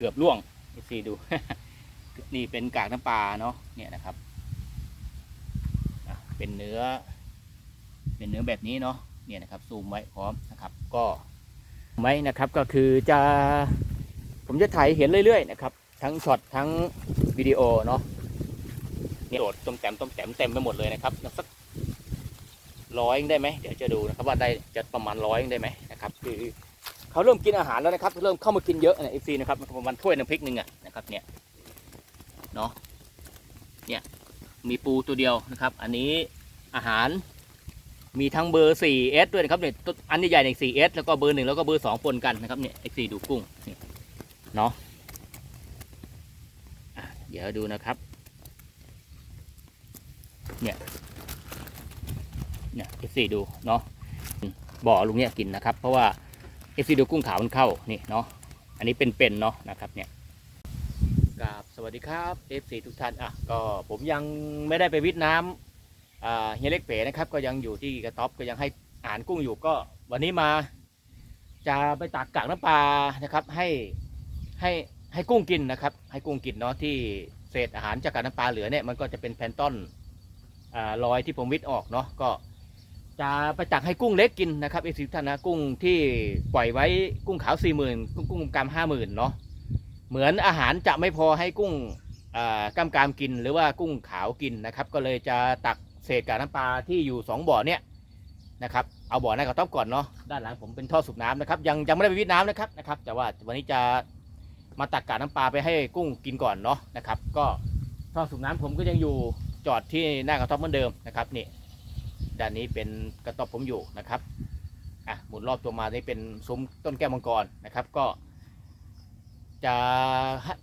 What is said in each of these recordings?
เกือบล่วงซีดู นี่เป็นกากน้ำปลาเนาะเนี่ยนะครับเป็นเนื้อ เป็นเนื้อแบบนี้เนาะเนี่ยนะครับซูมไว้พร้อมนะครับ ก็ไว้นะครับก็คือจะผมจะถ่ายเห็นเรื่อยๆนะครับ ทั้งช็อตทั้งวิดีโอเนาะเนี่ยโดดต้มแต้มต้มแต้มเต็มไปหมดเลยนะครับสักร้อยได้ไหมเดี๋ยวจะดูนะครับว่าได้จะประมาณร้อยได้ไหมนะครับ คือ เขาเริ่มกินอาหารแล้วนะครับ เริ่มเข้ามากินเยอะนะเอฟซีนะครับประมาณถ้วยน้ำพริกหนึ่งอะนะครับเนี่ยเนาะเนี่ยมีปูตัวเดียวนะครับ อันนี้อาหารมีทั้งเบอร์ 4S ด้วยนะครับเนี่ยตัวอันใหญ่ๆเนี่ย 4S แล้วก็เบอร์หนึ่งแล้วก็เบอร์สองปนกันนะครับเนี่ยเอฟซีดูกุ้งนี่เนาะอะเดี๋ยวดูนะครับ เนี่ย เนี่ยเอซีดูเนาะบ่อลุงเนี่ยกินนะครับ เพราะว่า ฟซีดูกุ้งขาวมันเข้านี่เนาะอันนี้เป็นๆเนาะนะครับเนี่ยกราบสวัสดีครับเอฟซีทุกท่านอะก็ผมยังไม่ได้ไปวิทย์น้ำอ่าเฮียเล็กเป๋นะครับ ก็ยังอยู่ที่กระต๊อบก็ยังให้อาหารกุ้งอยู่ก็วันนี้มา จะไปตักกากน้ำปลานะครับ ให้ให้ให้กุ้งกินนะครับ ให้กุ้งกินเนาะที่เศษอาหารจากกากน้ำปลาเหลือเนี่ยมันก็จะเป็นแพนต้นอ่ารอยที่ผมวิทย์ออกเนาะก็ จะไปตักให้กุ้งเล็กกินนะครับเอสิท่านนะกุ้งที่ปล่อยไว้กุ้งขาวสี่หมื่นกุ้งกุ้งกามห้าหมื่นเนาะเหมือนอาหารจะไม่พอให้กุ้งอ่ากามกามกินหรือว่ากุ้งขาวกินนะครับ ก็เลยจะตักเศษกากน้ำปลาที่อยู่สองบ่อเนี่ยนะครับเอาบ่อหน้ากระต๊อบก่อนเนาะด้านหลังผมเป็นท่อสูบน้ำนะครับยังยังไม่ได้ไปวิทย์น้ำนะครับนะครับ แต่ว่าวันนี้จะมาตักกากน้ำปลาไปให้กุ้งกินก่อนเนาะนะครับ ก็ท่อสูบน้ำผมก็ยังอยู่จอดที่หน้ากระต๊อบเหมือนเดิมนะครับนี่ ด้านนี้เป็นกระต๊อบผมอยู่นะครับอะหมุนรอบตัวมานี่เป็นซุ้มต้นแก้วมังกรนะครับ ก็ จะ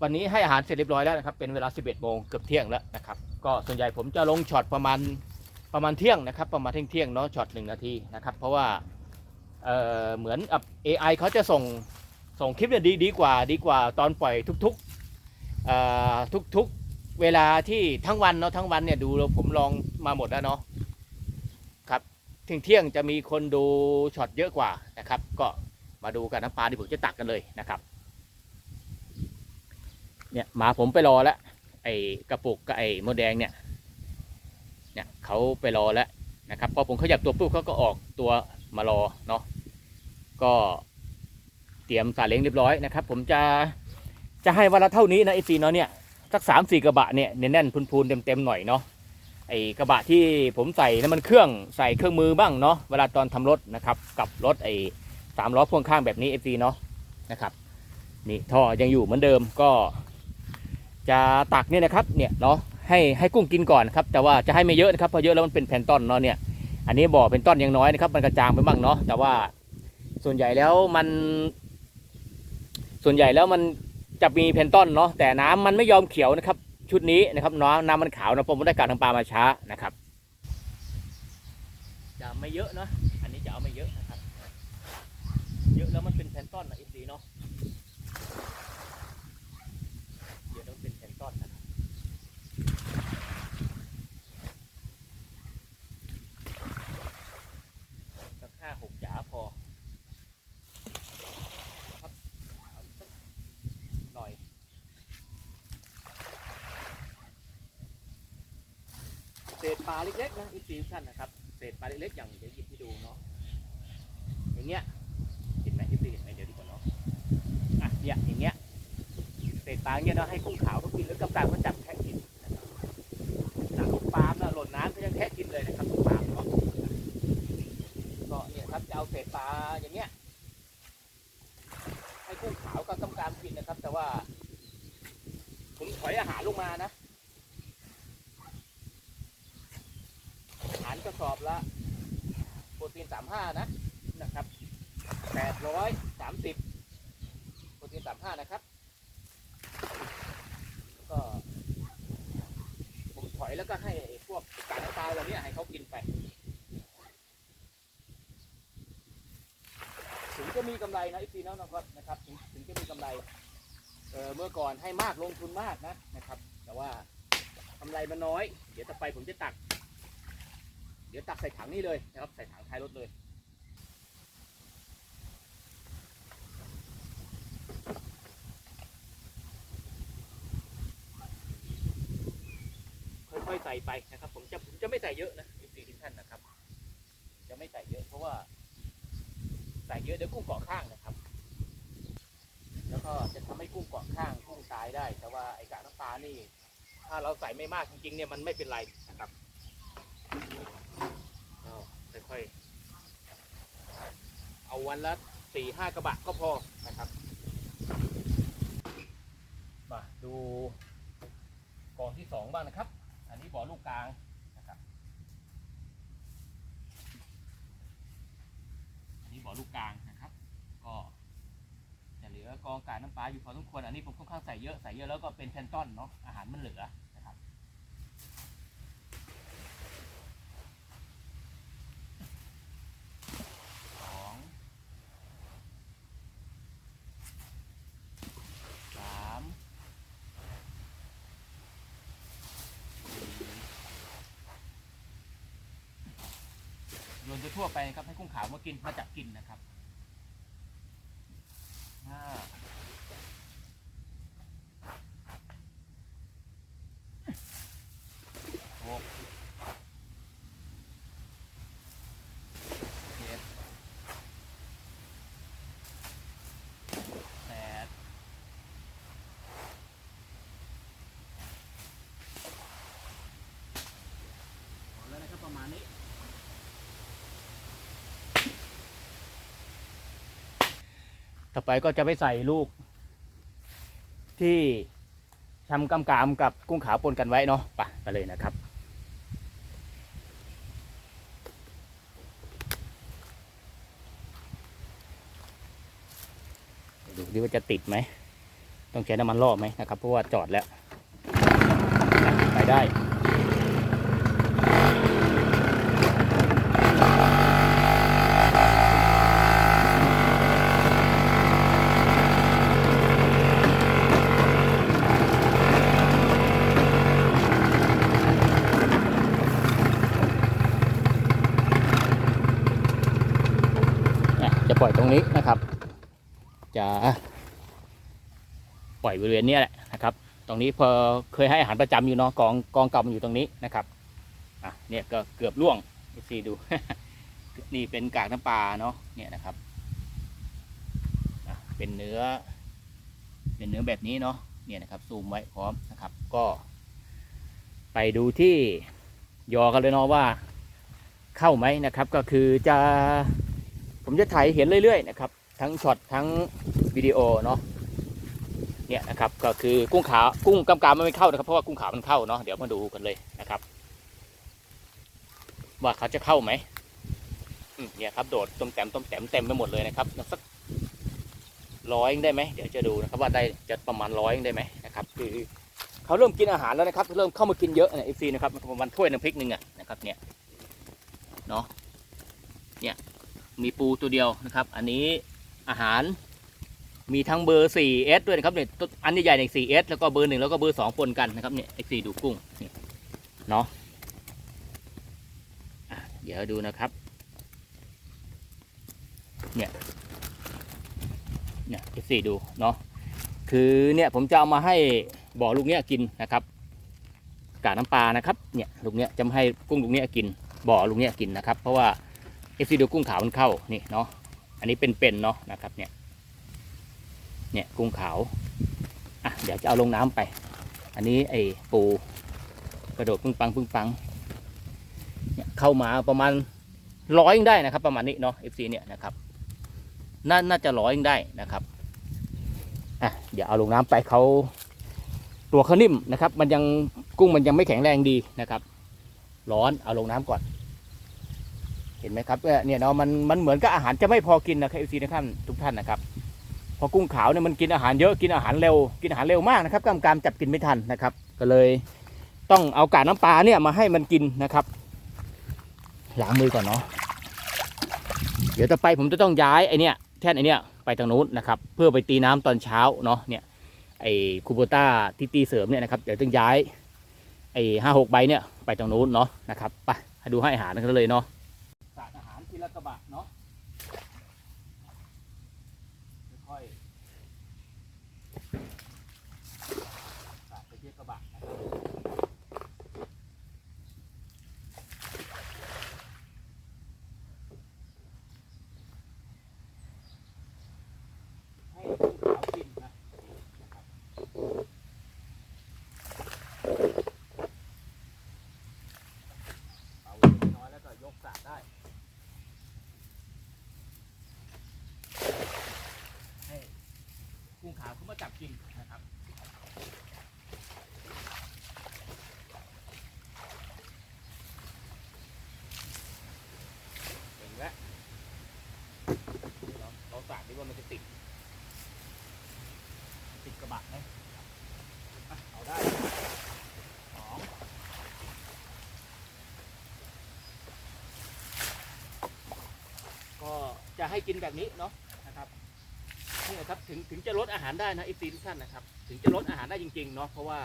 วันนี้ให้อาหารเสร็จเรียบร้อยแล้วนะครับ เป็นเวลา 11โมงเกือบเที่ยงแล้วนะครับ ก็ส่วนใหญ่ผมจะลงช็อตประมาณประมาณเที่ยงนะครับ ประมาณเที่ยงเที่ยงเนาะช็อตหนึ่งนาทีนะครับ เพราะว่าเออเหมือนกับ AI เขาจะส่งส่งคลิปเนี่ยดีดีกว่าดีกว่าตอนปล่อยทุกๆเอ่อทุกๆเวลาที่ทั้งวันเนาะทั้งวันเนี่ยดูผมลองมาหมดแล้วเนาะ เที่ยงเที่ยงจะมีคนดูช็อตเยอะกว่านะครับ ก็มาดูกันน้ำปลาที่ผมจะตักกันเลยนะครับ เนี่ยหมาผมไปรอแล้วไอ้กระปุกกับไอ้มดแดงเนี่ย เนี่ยเขาไปรอแล้วนะครับพอผมขยับตัวปุ๊บเขาก็ออกตัวมารอเนาะก็เตรียมสาเล้งเรียบร้อยนะครับ ผมจะจะให้วันละเท่านี้นะไอซีเนาะเนี่ยสักสามสี่กระบะเนี่ยแน่นๆพูนๆเต็มๆหน่อยเนาะ ไอ้กระบะที่ผมใส่น้ำมันเครื่องใส่เครื่องมือบ้างเนาะเวลาตอนทำรถนะครับกับรถไอ้สามล้อพ่วงข้างแบบนี้เอซีเนาะนะครับนี่ท่อยังอยู่เหมือนเดิมก็ จะตักเนี่ยนะครับเนี่ยเนาะให้ให้กุ้งกินก่อนครับแต่ว่าจะให้ไม่เยอะนะครับเพราะเยอะแล้วมันเป็นแผ่นต้นเนาะเนี่ยอันนี้บ่อเป็นต้นยังน้อยนะครับมันกระจางไปบ้างเนาะแต่ว่าส่วนใหญ่แล้วมัน ส่วนใหญ่แล้วมันจะมีเพนต้นเนาะแต่น้ำมันไม่ยอมเขียวนะครับ ชุดนี้นะครับน้องน้ำมันขาวนะผมได้การทางปลามาช้านะครับจะไม่เยอะเนาะอันนี้จะเอาไม่เยอะนะครับเยอะแล้วมันเป็นเพนต้นนะอีซีเนาะเยอะแล้วมันเป็นเพนต้นนะครับสักห้าหกจ๋าพอ ครับเอาสักหน่อย เศษ ปลาเล็กๆนะอีกทีท่านนะครับเศษปลาเล็กๆอย่างเดี๋ยวหยิบให้ดูเนาะอย่างเงี้ยเห็นไหมอีกทีเห็นไหมเดี๋ยวดีกว่าเนาะอะเนี่ยอย่างเงี้ยเศษปลาเงี้ยเนาะให้กุ้งขาวเขากินหรือกำลังเขาจับแทะกินนะครับหนังปลาล์มนะหล่นน้ำก็ยังแทะกินเลยนะครับลูกปลาล์มเนาะก็เนี่ยครับจะเอาเศษปลาอย่างเงี้ยให้กุ้งขาวกับกำกามกินนะครับ แต่ว่าผมถอยอาหารลงมานะาหารกระสอบละโปรตีนสามห้านะนะครับแปดร้อยสามสิบโปรตีนสามห้านะครับแล้วก็ผมถอยแล้วก็ให้พวกกากน้ำปลาเหล่านี้ให้เขากินไปถึงจะมีกำไรนะอีพีน้องนะครับนะครับถึงถึงจะมีกำไรเออเมื่อก่อนให้มากลงทุนมากนะนะครับ แต่ว่ากำไรมันน้อย เดี๋ยวต่อไปผมจะตัก เดี๋ยวตักใส่ถังนี้เลยนะครับ ใส่ถังท้ายรถเลย ค่อยๆใส่ไปนะครับ ผมจะผมจะไม่ใส่เยอะนะสี่สิท่านนะครับ จะไม่ใส่เยอะเพราะว่า ใส่เยอะเดี๋ยวกุ้งเกาะข้างนะครับ แล้วก็จะทำให้กุ้งเกาะข้างกุ้งตายได้ แต่ว่าไอ้กากน้ำปานี่ ถ้าเราใส่ไม่มากจริงๆเนี่ยมันไม่เป็นไรนะครับ ค่อยๆ เอาวันละสี่ห้ากระบะก็พอนะครับมาดูกองที่สองบ้างนะครับ อันนี้บ่อลูกกลางนะครับอันนี้บ่อลูกกลางนะครับ ก็จะเหลือกองกากน้ำปลาอยู่พอสมควรอันนี้ผมค่อนข้างใส่เยอะใส่เยอะแล้วก็เป็นแพนต้อนเนาะอาหารมันเหลือนะครับ สองสาม สี่โยนทั่วไปนะครับให้กุ้งขาวมากินมาจับกินนะครับห้าหกเจ็ด แปดพอแล้วนะครับประมาณนี้ ต่อไปก็จะไปใส่ลูก ที่ทำกำกามกับกุ้งขาวปนกันไว้เนาะไปไปเลยนะครับดูดิว่าจะติดไหม ต้องใช้น้ำมันรอไหมนะครับ เพราะว่าจอดแล้ว ไปได้ ปล่อยตรงนี้นะครับ จะปล่อยบริเวณนี้แหละนะครับ ตรงนี้พอเคยให้อาหารประจำอยู่เนาะกองกองเก่ามันอยู่ตรงนี้นะครับอะเนี่ยก็เกือบล่วงซีดู นี่เป็นกากน้ำปลาเนาะเนี่ยนะครับเป็นเนื้อ เป็นเนื้อแบบนี้เนาะเนี่ยนะครับซูมไว้พร้อมนะครับ ก็ ไปดูที่ยอกันเลยเนาะว่า เข้าไหมนะครับ ก็คือจะ ผมจะถ่ายเห็นเรื่อยๆนะครับ ทั้งช็อตทั้งวิดีโอเนาะเนี่ยนะครับก็คือกุ้งขาวกุ้งกำกามมันไม่เข้านะครับเพราะว่ากุ้งขาวมันเข้าเนาะเดี๋ยวมาดูกันเลยนะครับ ว่าเขาจะเข้าไหมอืมเนี่ยครับโดดต้มแต้มต้มแต้มเต็มไปหมดเลยนะครับสักร้อยได้ไหมเดี๋ยวจะดูนะครับว่าได้จะประมาณร้อยได้ไหมนะครับ คือเขาเริ่มกินอาหารแล้วนะครับ เริ่มเข้ามากินเยอะเนี่ยเอฟซีนะครับประมาณถ้วยน้ำพริกหนึ่งอะนะครับ เนี่ยเนาะเนี่ย มีปูตัวเดียวนะครับ อันนี้อาหารมีทั้งเบอร์ 4S ด้วยนะครับเนี่ยตัวอันใหญ่ๆใน 4S แล้วก็เบอร์หนึ่งแล้วก็เบอร์สองปนกันนะครับเนี่ย X4 ดูกุ้งนี่เนาะเดี๋ยวดูนะครับ เนี่ย เนี่ย X4 ดูเนาะ คือเนี่ยผมจะเอามาให้บ่อลูกเนี้ยกินนะครับ กากน้ำปลานะครับ เนี่ยลูกเนี้ยจะให้กุ้งลูกเนี้ยกินบ่อลูกเนี้ยกินนะครับ เพราะว่า X4 ดูกุ้งขาวมันเข้านี่เนาะอันนี้เป็นๆเนาะนะครับเนี่ยเนี่ยกุ้งขาวอะเดี๋ยวจะเอาลงน้ำไป อันนี้ไอ้ปูกระโดดปึ้งปังปึ้งปังเนี่ยเข้ามาประมาณร้อยได้นะครับ ประมาณนี้เนาะ FC เนี่ยนะครับน่าน่าจะร้อยได้นะครับอะเดี๋ยวเอาลงน้ำไปเขาตัวเขานิ่มนะครับ มันยังกุ้งมันยังไม่แข็งแรงดีนะครับ ร้อนเอาลงน้ำก่อน ห็นไหมครับเนี่ยเนาะมันมันเหมือนกับอาหารจะไม่พอกินนะครับ FC นะครับทุกท่านนะครับพอกุ้งขาวเนี่ยมันกินอาหารเยอะกินอาหารเร็วกินอาหารเร็วมากนะครับกำกามจับกินไม่ทันนะครับ ก็เลยต้องเอากากน้ำปลาเนี่ยมาให้มันกินนะครับล้างมือก่อนเนาะเดี๋ยวต่อไปผมจะต้องย้ายไอเนี่ยแท่นไอเนี่ยไปทางนู้นนะครับเพื่อไปตีน้ำตอนเช้าเนาะเนี่ยไอคูโบต้าที่ตีเสริมเนี่ยนะครับเดี๋ยวต้องย้ายไอห้าหกใบเนี่ยไปทางนู้นเนาะนะครับไปให้ดูให้อาหารกันเลยเนาะ ละกระบะเนาะค่อยๆสาดไปเที่กระบะนะครับให้ลูกสาวกินนะ เอาได้สองก็จะให้กินแบบนี้เนาะนะครับนี่นะครับถึงถึงจะลดอาหารได้นะไอซีทุกท่านนะครับ ถึงจะลดอาหารได้จริงๆเนาะเพราะว่า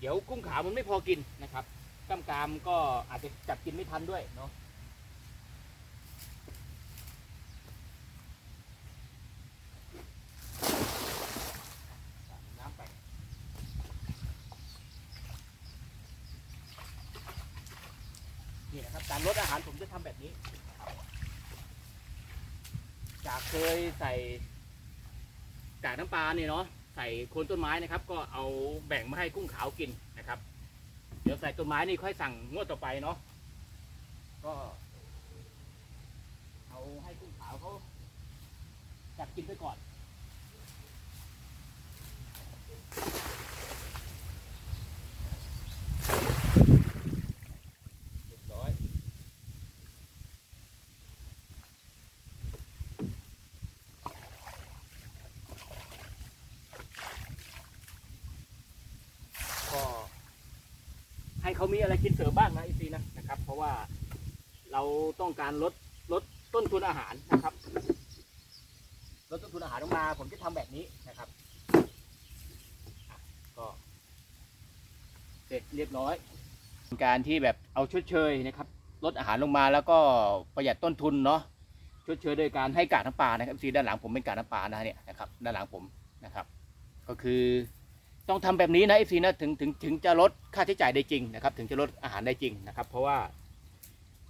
เดี๋ยวกุ้งขาวมันไม่พอกินนะครับกล้ามกรามก็อาจจะจับกินไม่ทันด้วยเนาะใส่น้ำไปนี่นะครับการ ลดอาหารผมจะทำแบบนี้ จากเคยใส่กากน้ำปลาเนี่ยเนาะใส่โคนต้นไม้นะครับ ก็เอาแบ่งมาให้กุ้งขาวกินนะครับ เดี๋ยวใส่ต้นไม้นี่ค่อยสั่งงวดต่อไปเนาะก็ เอาให้กุ้งขาวเขาจับกินไปก่อนเรียบร้อย ก็ให้ เขามีอะไรกินเสริมบ้างนะอีซีนะนะครับ เพราะว่าเราต้องการลดลดต้นทุนอาหารนะครับลดต้นทุนอาหารลงมา ผมจะทำแบบนี้นะครับก็เสร็จเรียบร้อย การที่แบบเอาชดเชยนะครับลดอาหารลงมาแล้วก็ประหยัดต้นทุนเนาะชดเชยโดยการให้กากน้ำปลานะครับซีด้านหลังผมเป็นกากน้ำปลานะเนี่ยนะครับด้านหลังผมนะครับ ก็คือ ต้องทำแบบนี้นะเอฟซีนะถึงถึงถึงจะลดค่าใช้จ่ายได้จริงนะครับ ถึงจะลดอาหารได้จริงนะครับ เพราะว่า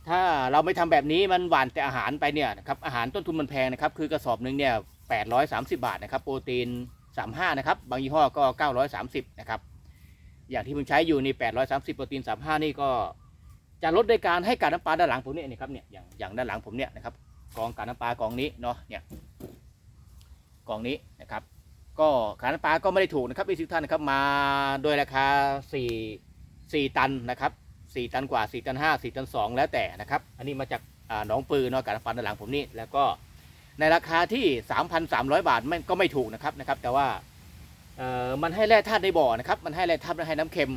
ถ้าเราไม่ทำแบบนี้มันหวานแต่อาหารไปเนี่ยนะครับอาหารต้นทุนมันแพงนะครับ คือกระสอบหนึ่งเนี่ยแปดร้อยสามสิบาทนะครับ โปรตีนสามห้านะครับ บางยี่ห้อก็เก้าร้อยสามสิบนะครับ อย่างที่ผมใช้อยู่นี่แปดร้อยสามสิบโปรตีนสามห้านี่ก็จะลดโดยการให้กากน้ำปลาด้านหลังผมเนี่ยนะครับเนี่ยอย่างอย่างด้านหลังผมเนี่ยนะครับกองกากน้ำปลากองนี้เนาะเนี่ยกองนี้นะครับ ก็ขาน้ำปลาก็ไม่ได้ถูกนะครับพี่ทุกท่านนะครับมาโดยราคา4 4ตันนะครับ4ตันกว่า4ตัน5 4ตัน2 แล้วแต่นะครับ อันนี้มาจากอ่าหนองปือเนาะการน้ำปลาด้านหลังผมนี่แล้วก็ในราคาที่ 3,300 บาทไม่ก็ไม่ถูกนะครับนะครับ แต่ว่ามันให้แร่ธาตุในบ่อนะครับ มันให้แร่ธาตุและให้น้ำเค็ม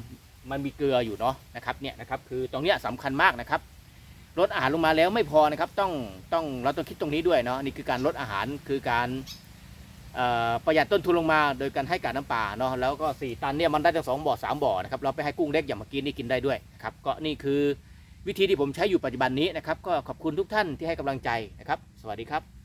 มันมีเกลืออยู่เนาะนะครับเนี่ยนะครับคือตรงเนี้ยสำคัญมากนะครับลดอาหารลงมาแล้วไม่พอนะครับต้องต้องเราต้องคิดตรงนี้ด้วยเนาะนี่คือการลดอาหารคือการ ประหยัดต้นทุนลงมาโดยการให้กากน้ำปลาเนาะแล้วก็ 4 ตันเนี่ยมันได้ทั้งสองบ่อสามบ่อนะครับเราไปให้กุ้งเล็กอย่างเมื่อกี้นี่กินได้ด้วยครับก็นี่คือวิธีที่ผมใช้อยู่ปัจจุบันนี้นะครับก็ขอบคุณทุกท่านที่ให้กำลังใจนะครับ สวัสดีครับ